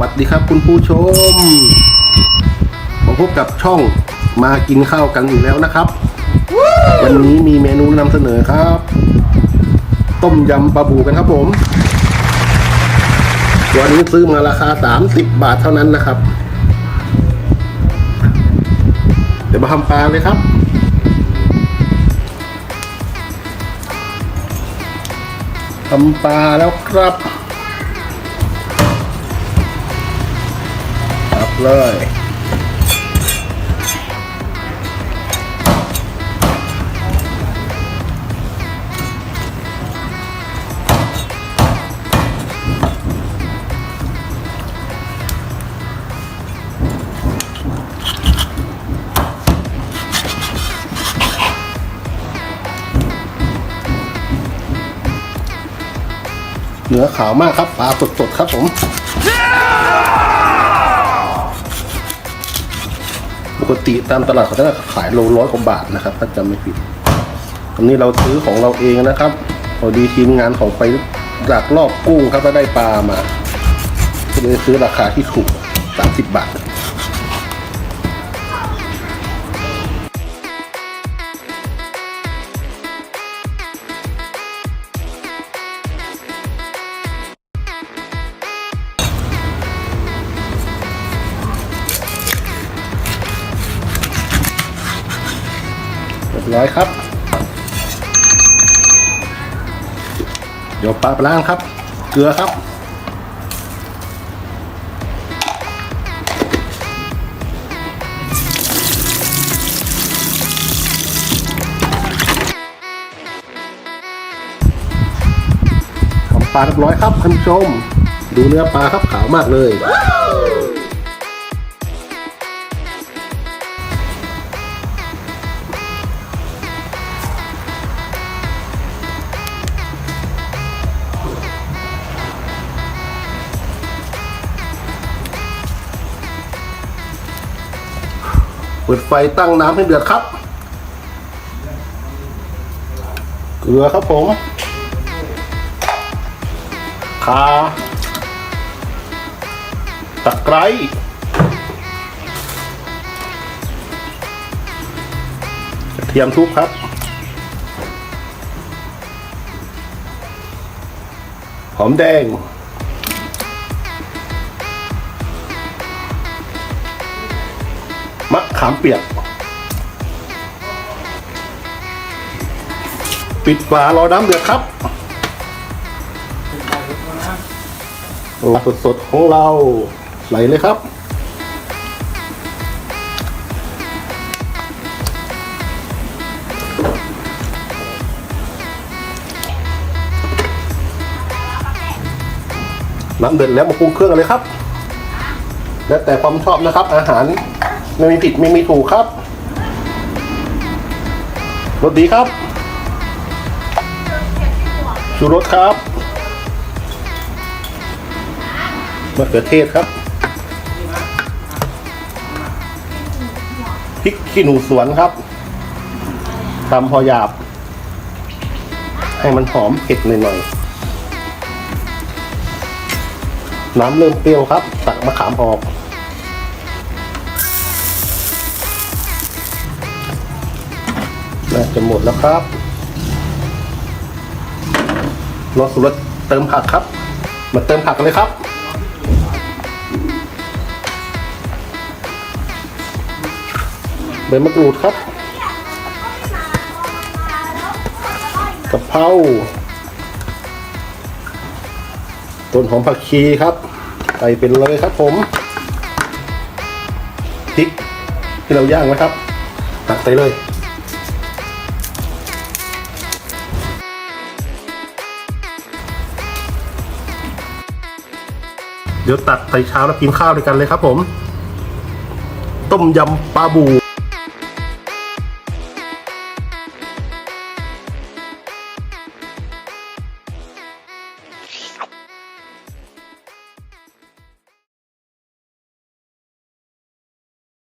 วัสดีครับคุณผู้ชมผมพบกับช่องมากินข้าวกันอีกแล้วนะครับ วันนี้มีเมนูนำเสนอครับ ต้มยำปลาบูกันครับผม ตัวนี้ซื้อมาราคา 30 บาทเท่านั้นนะครับ เดี๋ยวมาทำปลาเลยครับทำปลาแล้วครับ เลย เนื้อขาวมากครับปลาสดๆครับผม ปกติตามตลาดเขาจะขายโลร้อยกว่าบาทนะครับ ถ้าจำไม่ผิดอันนี้เราซื้อของเราเองนะครับพอดีทีมงานของไปจากรอบกุ้งครับก็ได้ปลามาก็เลยซื้อราคาที่ถูก 30 บาท ร้อยครับ เดี๋ยวปลาปลางครับ เกลือครับ ทำปลาเรียบร้อยครับท่านผู้ชม ดูเนื้อปลาครับขาวมากเลย ปิดไฟตั้งน้ำให้เดือดครับ เกลือครับผมคาตะไคร้กระเทียมทุบครับ หอมแดง ขามเปียก ปิดฝารอน้ำเดือดครับปลาสดๆของเราไหลเลยครับน้ำเดือดแล้วมาปรุงเครื่องเลยครับ แล้วแต่ความชอบนะครับอาหาร ไม่มีผิดไม่มีถูกครับรสดีครับ ชูรสครับมะเขือเทศครับพริกขี้หนูสวนครับตำพอหยาบ ให้มันหอมเผ็ดหน่อยๆน้ำเริ่มเปรี้ยวครับ ตักมะขามออก น่าจะหมดแล้วครับรอสุรสเติมผักครับ มาเติมผักกันเลยครับ ใบมะกรูดครับกะเพราต้นหอมผักชีครับใส่เป็นเลยครับผมพริกที่เราย่างไว้ครับตักใส่เลย เดี๋ยวตัดใส่ชามแล้วกินข้าวด้วยกันเลยครับผม ต้มยำปลาบู